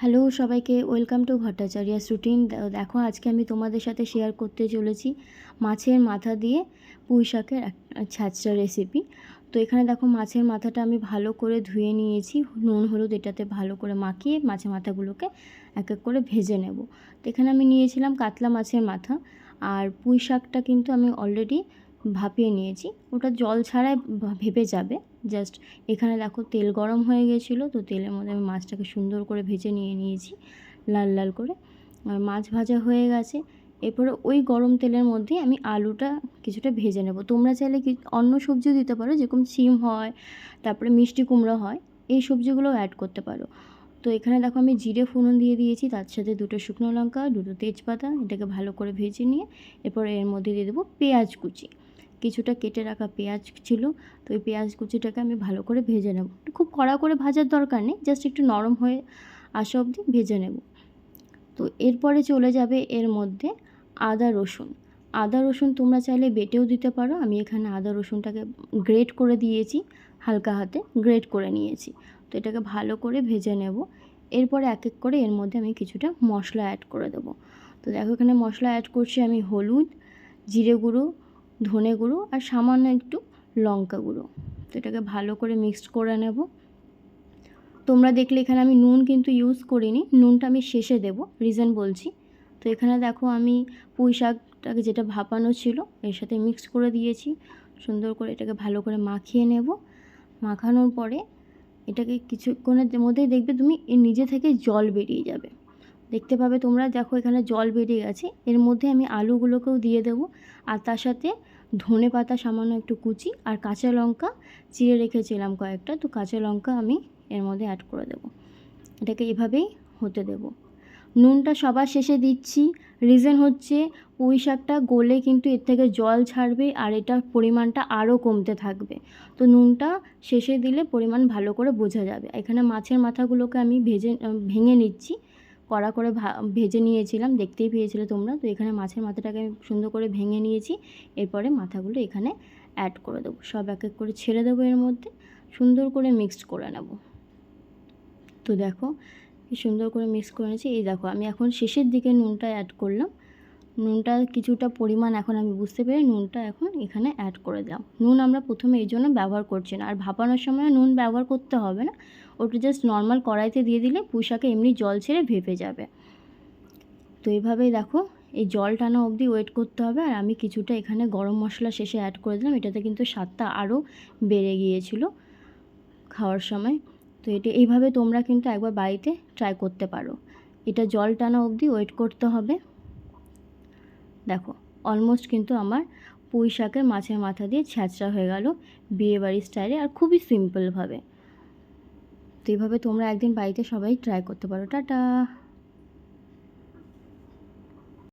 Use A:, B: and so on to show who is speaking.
A: Hello সবাইকে welcome to ভট্টাচার্যাস routine দেখো, আজকে আমি তোমাদের সাথে শেয়ার করতে চলেছি মাছের মাথা দিয়ে পুঁই শাকের ছ্যাঁচড়া রেসিপি তো এখানে দেখো, মাছের মাথাটা আমি ভালো করে ধুয়ে নিয়েছি। নুন, হলুদ এটাতে ভালো করে মাখিয়ে মাছের মাথাগুলোকে এক এক করে ভেজে নেব। তো এখানে আমি নিয়েছিলাম কাতলা মাছের মাথা। আর পুঁই শাকটা কিন্তু আমি অলরেডি ভাপিয়ে নিয়েছি। ওটা জল ছাড়াই ভেপে যাবে। জাস্ট এখানে দেখো তেল গরম হয়ে গেছিল, তো তেলের মধ্যে আমি মাছটাকে সুন্দর করে ভেজে নিয়ে নিয়েছি, লাল লাল করে। আর মাছ ভাজা হয়ে গেছে, এরপরে ওই গরম তেলের মধ্যে আমি আলুটা কিছুটা ভেজে নেব। তোমরা চাইলে কি অন্য সবজিও দিতে পারো, যেরকম সিম হয়, তারপরে মিষ্টি কুমড়ো হয়, এই সবজিগুলোও অ্যাড করতে পারো। তো এখানে দেখো আমি জিরে ফোড়ন দিয়ে দিয়েছি, তার সাথে দুটো শুকনো লঙ্কা, দুটো তেজপাতা, এটাকে ভালো করে ভেজে নিয়ে, এরপর এর মধ্যে দিয়ে দেবো পেঁয়াজ কুচি। কিছুটা কেটে রাখা পেঁয়াজ ছিল, তো ওই পেঁয়াজ কুচিটাকে আমি ভালো করে ভেজে নেব। খুব কড়া করে ভাজার দরকার নেই জাস্ট একটু নরম হয়ে আসা অবধি ভেজে নেব। তো এরপরে চলে যাবে এর মধ্যে আদা রসুন। আদা রসুন তোমরা চাইলে বেটেও দিতে পারো, আমি এখানে আদা রসুনটাকে গ্রেট করে দিয়েছি, হালকা হাতে গ্রেট করে নিয়েছি। তো এটাকে ভালো করে ভেজে নেব। এরপরে এক এক করে এর মধ্যে আমি কিছুটা মশলা অ্যাড করে দেবো। তো দেখো এখানে মশলা অ্যাড করছি আমি হলুদ, জিরে গুঁড়ো ধনে গুঁড়ো আর সামান্য একটু লঙ্কা গুঁড়ো। তো এটাকে ভালো করে মিক্সড করে নেব। তোমরা দেখলে এখানে আমি নুন কিন্তু ইউজ করিনি। নুনটা আমি শেষে দেব রিজন বলছি। তো এখানে দেখো আমি পুঁই শাকটাকে যেটা ভাপানো ছিল, এর সাথে মিক্স করে দিয়েছি। সুন্দর করে এটাকে ভালো করে মাখিয়ে নেব। মাখানোর পরে এটাকে কিছুক্ষণের মধ্যেই দেখবে তুমি নিজে থেকে জল বেরিয়ে যাবে। দেখতে পাবে তোমরা, দেখো এখানে জল বেরিয়ে গেছে। এর মধ্যে আমি আলুগুলোকেও দিয়ে দেবো। আর তার সাথে ধনে পাতা সামান্য একটু কুচি আর কাঁচা লঙ্কা চিড়ে রেখেছিলাম কয়েকটা, তো কাঁচা লঙ্কা আমি এর মধ্যে অ্যাড করে দেবো। এটাকে এভাবেই হতে দেব। নুনটা সবার শেষে দিচ্ছি। রিজন হচ্ছে পুঁই শাকটা গলে কিন্তু এর থেকে জল ছাড়বে আর এটার পরিমাণটা আরও কমতে থাকবে। তো নুনটা শেষে দিলে পরিমাণ ভালো করে বোঝা যাবে। এখানে মাছের মাথাগুলোকে আমি ভেজে, ভেঙে নিচ্ছি। কড়া করে ভেজে নিয়েছিলাম, দেখতেই পেয়েছিলে তোমরা। তো এখানে মাছের মাথাটাকে আমি সুন্দর করে ভেঙে নিয়েছি। এরপরে মাথাগুলো এখানে অ্যাড করে দেবো। সব এক এক করে ছেড়ে দেবো এর মধ্যে। সুন্দর করে মিক্সড করে নেব। তো দেখো সুন্দর করে মিক্স করে নিয়েছি। এই দেখো, আমি এখন শেষের দিকে নুনটা অ্যাড করলাম। নুনটা কিছুটা পরিমাণ এখন আমি বুঝতে পেরে নুনটা এখন এখানে অ্যাড করে দিলাম। নুন আমরা প্রথমে এই জন্য ব্যবহার করছি না। আর ভাপানোর সময় নুন ব্যবহার করতে হবে না। ওটা জাস্ট নর্মাল কড়াইতে দিয়ে দিলে পুঁশাকে এমনি জল ছেড়ে ভেপে যাবে। তো এইভাবেই দেখো, এই জল টানা অবধি ওয়েট করতে হবে। আর আমি কিছুটা এখানে গরম মশলা শেষে অ্যাড করে দিলাম। এটাতে কিন্তু স্বাদটা আরও বেড়ে গিয়েছিল খাওয়ার সময়। তো এটা, এইভাবে তোমরা কিন্তু একবার বাড়িতে ট্রাই করতে পারো। এটা জল টানা অবধি ওয়েট করতে হবে। অলমোস্ট কিন্তু আমার পুঁই শাকের মাছের মাথা দিয়ে ছ্যাঁচড়া হয়ে গেল বিয়েবাড়ির স্টাইলে আর খুবই সিম্পলভাবে তো এইভাবে তোমরা একদিন বাড়িতে সবাই ট্রাই করতে পারো। টাটা!